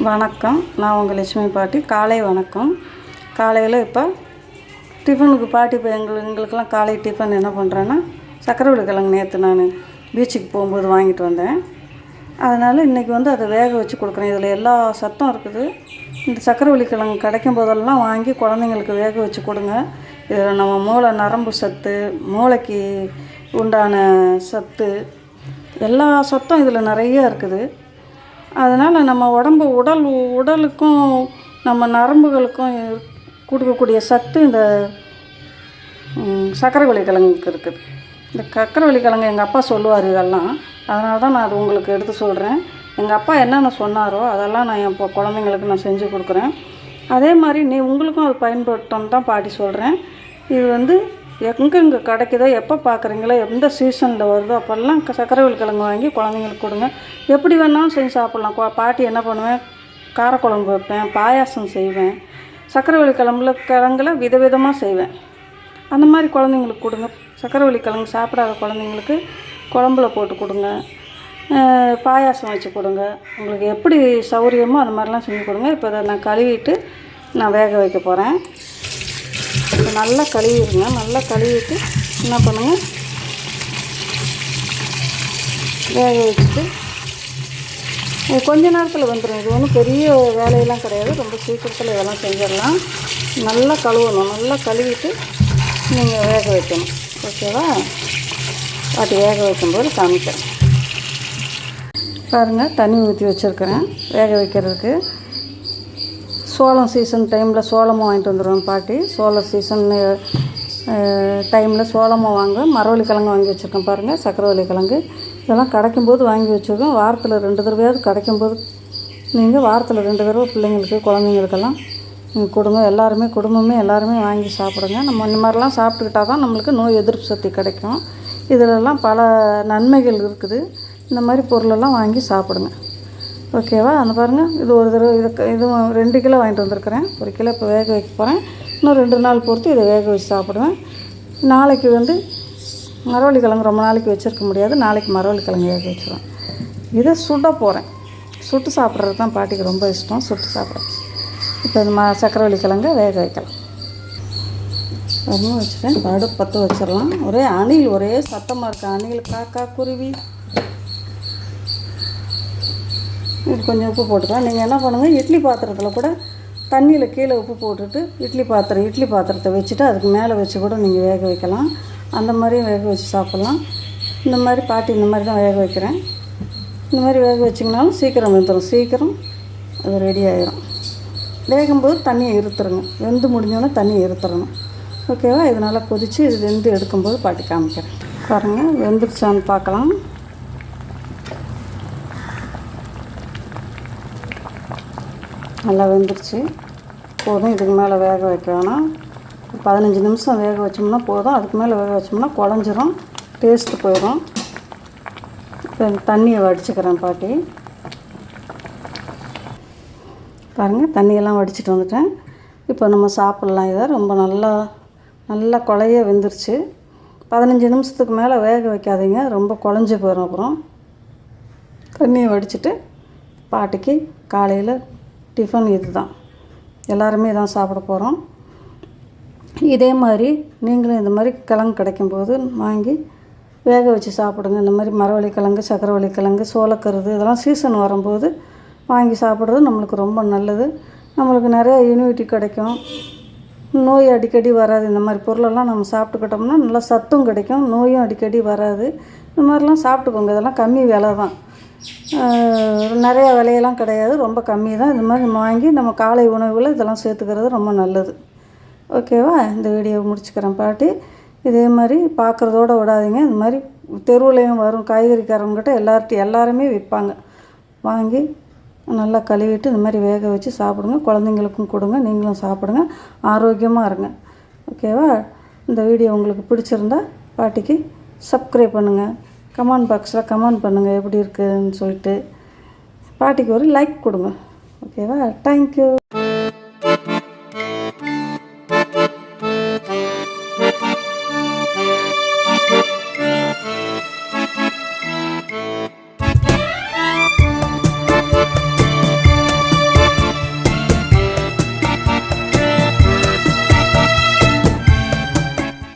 வணக்கம். நான் உங்கள் லட்சுமி பாட்டி. காலை வணக்கம். காலையில் இப்போ டிஃபனுக்கு பாட்டி இப்போ எங்களுக்கு எங்களுக்கெல்லாம் காலை டிஃபன் என்ன பண்ணுறேன்னா சக்கரவள்ளி கிழங்கு நேற்று நான் பீச்சுக்கு போகும்போது வாங்கிட்டு வந்தேன். அதனால் இன்றைக்கி வந்து அதை வேக வச்சு கொடுக்குறேன். இதில் எல்லா சத்தும் இருக்குது. இந்த சக்கரவள்ளி கிழங்கு கிடைக்கும் போதெல்லாம் வாங்கி குழந்தைங்களுக்கு வேக வச்சு கொடுங்க. இதில் நம்ம மூளை நரம்பு சத்து மூளைக்கு உண்டான சத்து எல்லா சத்தும் இதில் நிறைய இருக்குது. அதனால் நம்ம உடம்பு உடல் உடலுக்கும் நம்ம நரம்புகளுக்கும் கொடுக்கக்கூடிய சத்து இந்த ம், சக்கரவள்ளி கிழங்குக்கு இருக்குது. இந்த சக்கரவள்ளி கிழங்கு எங்கள் அப்பா சொல்லுவார் இதெல்லாம். அதனால தான் நான் அது உங்களுக்கு எடுத்து சொல்கிறேன் எங்கள் அப்பா என்னென்ன சொன்னாரோ அதெல்லாம் நான் என் குழந்தைங்களுக்கு நான் செஞ்சு கொடுக்குறேன். அதே மாதிரி நீ உங்களுக்கும் அது பயன்படுத்தோன்னு தான் பாட்டி சொல்கிறேன் இது வந்து எங்கெங்கே கிடைக்குதோ எப்போ பார்க்குறீங்களோ எந்த சீசனில் வருதோ அப்போல்லாம் க- சக்கரவள்ளி கிழங்கு வாங்கி குழந்தைங்களுக்கு கொடுங்க. எப்படி வேணாலும் செஞ்சு சாப்பிட்லாம். பாட்டி என்ன பண்ணுவேன்? காரக்குழம்பு வைப்பேன் பாயாசம் செய்வேன். சக்கரவள்ளி கிழங்குல கிழங்குல விதவிதமாக செய்வேன். அந்த மாதிரி குழந்தைங்களுக்கு கொடுங்க. சக்கரவள்ளி கிழங்கு சாப்பிடாத குழந்தைங்களுக்கு குழம்புல போட்டு கொடுங்க. பாயாசம் வச்சு கொடுங்க. உங்களுக்கு எப்படி சௌரியமோ அந்த மாதிரிலாம் செஞ்சு கொடுங்க. இப்போ இதை நான் கழுவிட்டு நான் வேக வைக்க போகிறேன் நல்லா கழுவிடுங்க. நல்லா கழுவிட்டு என்ன பண்ணுங்கள் வேக வச்சுட்டு கொஞ்ச நேரத்தில் வந்துடும் இது ஒன்றும் பெரிய வேலையெல்லாம் கிடையாது. ரொம்ப சீக்கிரத்தில் இதெல்லாம் செஞ்சிடலாம். நல்லா கழுவணும். நல்லா கழுவிட்டு நீங்கள் வேக வைக்கணும். ஓகேவா? பாட்டி வேக வைக்கும்போது காமிக்கிறேன். பாருங்கள் தண்ணி ஊற்றி வச்சுருக்கிறேன். வேக வைக்கிறதுக்கு. சோளம் சீசன் டைமில் சோளமும் வாங்கிட்டு வந்துடுவோம் பாட்டி. சோள சீசன் டைமில் சோளமும் வாங்க மரவள்ளி கிழங்கு வாங்கி வச்சுருக்கேன் பாருங்கள் சக்கரவள்ளி கிழங்கு. இதெல்லாம் கிடைக்கும்போது வாங்கி வச்சுருக்கோம். வாரத்தில் ரெண்டு தடவையாவது கிடைக்கும்போது நீங்கள் வாரத்தில் ரெண்டு தடவை பிள்ளைங்களுக்கு குழந்தைங்களுக்கெல்லாம் நீங்க கொடுங்க எல்லாருமே குடும்பமே எல்லாருமே வாங்கி சாப்பிடுங்க. நம்ம இந்த மாதிரிலாம் சாப்பிட்டுக்கிட்டா தான் நம்மளுக்கு நோய் எதிர்ப்பு சக்தி கிடைக்கும். இதிலெல்லாம் பல நன்மைகள் இருக்குது. இந்த மாதிரி பொருளெல்லாம் வாங்கி சாப்பிடுங்க. ஓகேவா? அந்த பாருங்கள் இது ஒரு தடவை இது இது ரெண்டு கிலோ வாங்கிட்டு வந்திருக்கிறேன். ஒரு கிலோ இப்போ வேக வைக்க போகிறேன் இன்னும் ரெண்டு நாள் பொறுத்து இதை வேக வச்சு சாப்பிடுவேன். நாளைக்கு வந்து மரவள்ளி கிழங்கு ரொம்ப நாளைக்கு வச்சுருக்க முடியாது. நாளைக்கு மரவள்ளி கிழங்கு வேக வச்சுருவேன். இதை சுட போகிறேன் சுட்டு சாப்பிட்றது தான் பாட்டிக்கு ரொம்ப இஷ்டம். சுட்டு சாப்பிட்றேன். இப்போ இந்த ம சக்கரவள்ளி கிழங்க வேக வைக்கலாம். ரொம்ப வச்சுட்டேன். அடுப்பு பற்ற வச்சிடலாம். ஒரே அணில் ஒரே சத்தமாக இருக்குது அணில் காக்கா குருவி. இது கொஞ்சம் உப்பு போட்டுக்கலாம். நீங்கள் என்ன பண்ணுங்கள் இட்லி பாத்திரத்தில் கூட தண்ணியில் கீழே உப்பு போட்டுட்டு இட்லி பாத்திரம் இட்லி பாத்திரத்தை வச்சுட்டு அதுக்கு மேலே வச்சு கூட நீங்கள் வேக வைக்கலாம். அந்த மாதிரியும் வேக வச்சு சாப்பிட்லாம். இந்த மாதிரி பாட்டி இந்த மாதிரி தான் வேக வைக்கிறேன். இந்த மாதிரி வேக வச்சிங்கனாலும் சீக்கிரம் வெந்துடும் சீக்கிரம் அது ரெடி ஆயிரும். வேகும்போது தண்ணியை இருத்துருங்க. வெந்து முடிஞ்சோடனே தண்ணியை இருத்துறணும். ஓகேவா இதனால் கொதித்து இது வெந்து எடுக்கும்போது பாட்டி காமிக்கிறேன். பாருங்கள் வெந்துருச்சான்னு பார்க்கலாம். நல்லா வெந்துருச்சு. போதும் இதுக்கு மேலே வேக வைக்க வேணாம். பதினஞ்சு நிமிஷம் வேக வச்சோம்னா போதும் அதுக்கு மேலே வேக வச்சோம்னா குழஞ்சிரும் டேஸ்ட்டு போயிடும் இப்போ தண்ணியை வடிச்சுக்கிறேன் பாட்டி. பாருங்கள் தண்ணியெல்லாம் வடிச்சிட்டு வந்துட்டேன். இப்போ நம்ம சாப்பிட்லாம் இதை. ரொம்ப நல்லா நல்லா குழைய வெந்துருச்சு. பதினஞ்சு நிமிஷத்துக்கு மேலே வேக வைக்காதீங்க ரொம்ப குழஞ்சி போயிடும் அப்புறம். தண்ணியை வடிச்சிட்டு பாட்டிக்கு காலையில் டிஃபன் இது தான் எல்லாருமே தான் சாப்பிட போகிறோம் இதே மாதிரி நீங்களும் இந்த மாதிரி கிழங்கு கிடைக்கும்போது வாங்கி வேக வச்சு சாப்பிடுங்க. இந்த மாதிரி மரவள்ளி கிழங்கு சக்கரவள்ளி கிழங்கு சோளக்கருது இதெல்லாம் சீசன் வரும்போது வாங்கி சாப்பிட்றது நம்மளுக்கு ரொம்ப நல்லது. நம்மளுக்கு நிறைய இம்யூனிட்டி கிடைக்கும். நோய் அடிக்கடி வராது. இந்த மாதிரி பொருளெல்லாம் நம்ம சாப்பிட்டுக்கிட்டோம்னா நல்லா சத்தும் கிடைக்கும். நோயும் அடிக்கடி வராது. இந்த மாதிரிலாம் சாப்பிட்டுக்கோங்க. இதெல்லாம் கம்மி விலை தான் நிறைய விலையெல்லாம் கிடையாது. ரொம்ப கம்மி தான். இந்த மாதிரி வாங்கி நம்ம காலை உணவில் இதெல்லாம் சேர்த்துக்கிறது ரொம்ப நல்லது. ஓகேவா? இந்த வீடியோவை முடிச்சுக்கிறேன் பாட்டி. இதே மாதிரி பார்க்குறதோட விடாதீங்க. இந்த மாதிரி தெருவுலையும் வரும். காய்கறிக்காரங்கிட்ட எல்லார்ட்டையும் எல்லாருமே விற்பாங்க. வாங்கி நல்லா கழுவிட்டு இந்த மாதிரி வேக வச்சு சாப்பிடுங்க. குழந்தைங்களுக்கும் கொடுங்க. நீங்களும் சாப்பிடுங்க. ஆரோக்கியமாக இருங்க. ஓகேவா? இந்த வீடியோ உங்களுக்கு பிடிச்சிருந்தா பாட்டிக்கு சப்ஸ்கிரைப் பண்ணுங்கள் கமெண்ட் பாக்ஸில் கமெண்ட் பண்ணுங்கள் எப்படி இருக்குதுன்னு சொல்லிட்டு. பாட்டிக்கு ஒரு லைக் கொடுங்க. ஓகேவா தேங்க்யூ